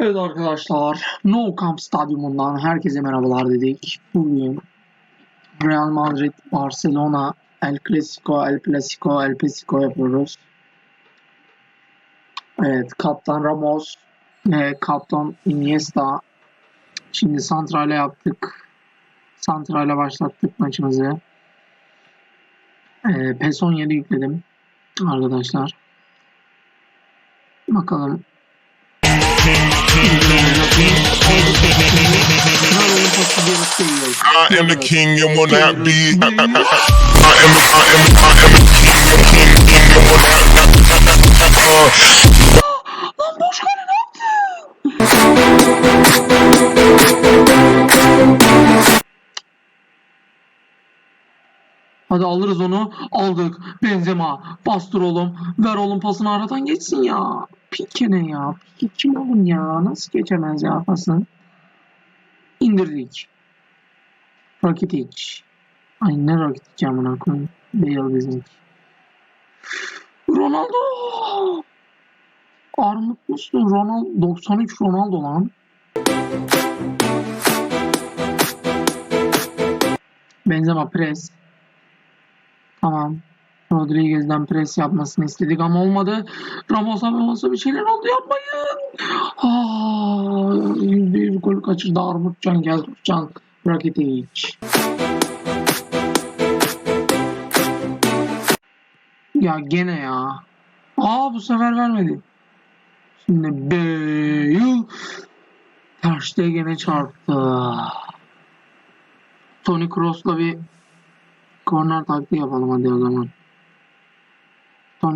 Evet arkadaşlar, No Camp Stadyumundan herkese merhabalar dedik. Bugün Real Madrid, Barcelona, El Clasico, El Clasico, El Clasico yapıyoruz. Evet, Kaptan Ramos ve Kaptan Iniesta. Şimdi Santral'e yaptık. Santral'e başlattık maçımızı. Ee, PES 17 yükledim arkadaşlar. Bakalım I am the king and will not be. I am, I am, I am, the king, the king, king and will not. Lan boş ne yaptı? Hadi alırız onu. Aldık. Benzema. Bastır oğlum. Ver oğlum pasını aradan geçsin ya. Pike ne ya? Pike kim oğlum ya? Nasıl geçemez ya pasını? İndirdik. Rakitic. Ay ne Rakitic amına koyayım. Bale bizimki. Ronaldo. Armut musun? Ronaldo 93 Ronaldo lan. Benzema pres. Tamam. Rodriguez'den pres yapmasını istedik ama olmadı. Ramos'a Ramos'a bir şeyler oldu yapmayın. Aa, bir gol kaçırdı Armutcan Gelturcan Rakitic. Ya gene ya. Aa bu sefer vermedi. Şimdi Bale Ter Stegen'e çarptı. Toni Kroos'la bir korner taktiği yapalım hadi o zaman.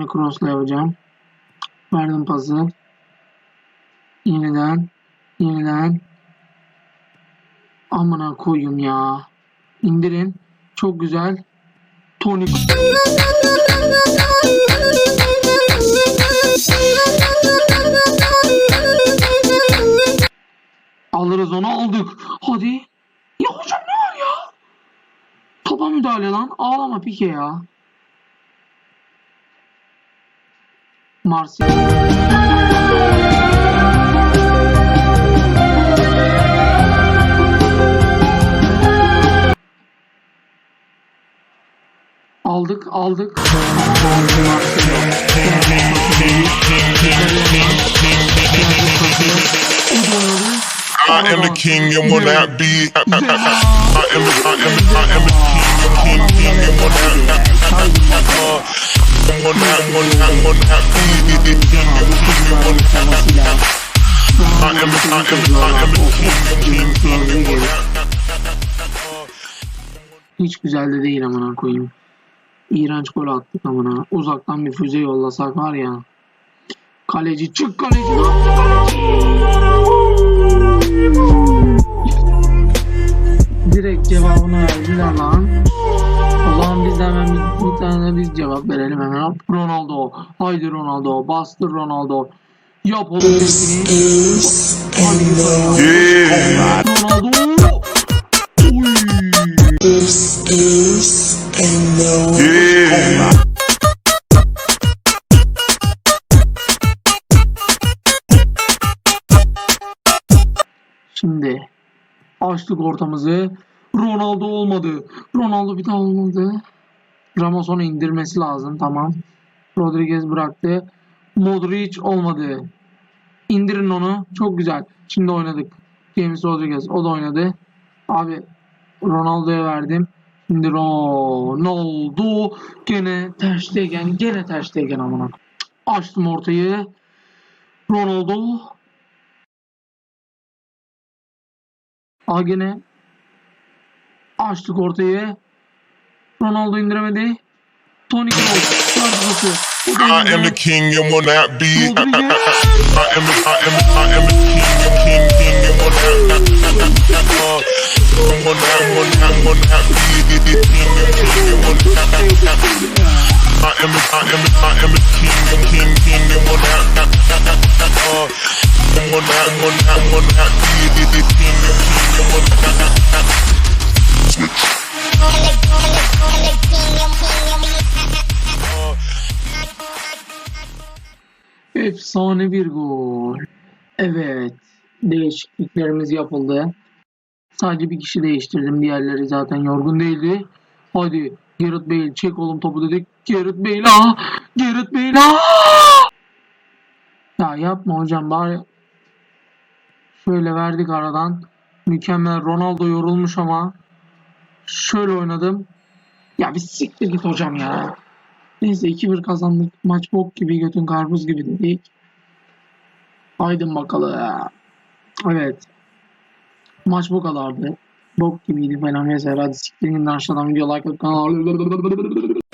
Toni Kroos'la yapacağım. Verdim pası. Yeniden. Yeniden. Amına koyayım ya. İndirin. Çok güzel. Toni Alırız onu aldık. Hadi. Ya hocam ne var ya? Topa müdahale lan. Ağlama Pike ya. Marsilya. Aldık aldık. I am the king and will not be. I am, the- I am, the- I am, I am the king, and will not be. Hiç güzel de değil amına koyayım. İğrenç gol attık amına. Uzaktan bir füze yollasak var ya. Kaleci çık kaleci. Direkt cevabını verdiler lan. O zaman biz de hemen bir, tane biz cevap verelim hemen. Ronaldo. Haydi Ronaldo. Bastır Ronaldo. Yap oğlum. Ronaldo. Uy. Yeah. Şimdi açtık ortamızı. Ronaldo olmadı. Ronaldo bir daha olmadı. Ramos onu indirmesi lazım. Tamam. Rodriguez bıraktı. Modric olmadı. İndirin onu. Çok güzel. Şimdi oynadık. James Rodriguez. O da oynadı. Abi Ronaldo'ya verdim. Şimdi Ronaldo gene Ter Stegen. Gene Ter Stegen amına. Açtım ortayı. Ronaldo Aa gene açtık ortayı. Ronaldo indiremedi. Toni Kroos. O da I am the king and will not be. I am, the-. I am, the- I am, the- king, and will not. Will not, will not, will not be. King and king and will not. I am, the- I am, the- I am the king, king, king and will not. Will not, will not, will not be. King and king and will not. Efsane bir gol. Evet. Değişikliklerimiz yapıldı. Sadece bir kişi değiştirdim. Diğerleri zaten yorgun değildi. Hadi Gareth Bale çek oğlum topu dedik. Gareth Bale aa! Gareth Bale aa! Ya yapma hocam bari şöyle verdik aradan. Mükemmel Ronaldo yorulmuş ama şöyle oynadım. Ya bir siktir git hocam ya. Neyse 2-1 kazandık. Maç bok gibi götün karpuz gibi dedik. Haydi bakalım. Evet. Maç bu kadardı. Bok gibiydi falan. Hadi siktirin aşağıdan video like atıp kanala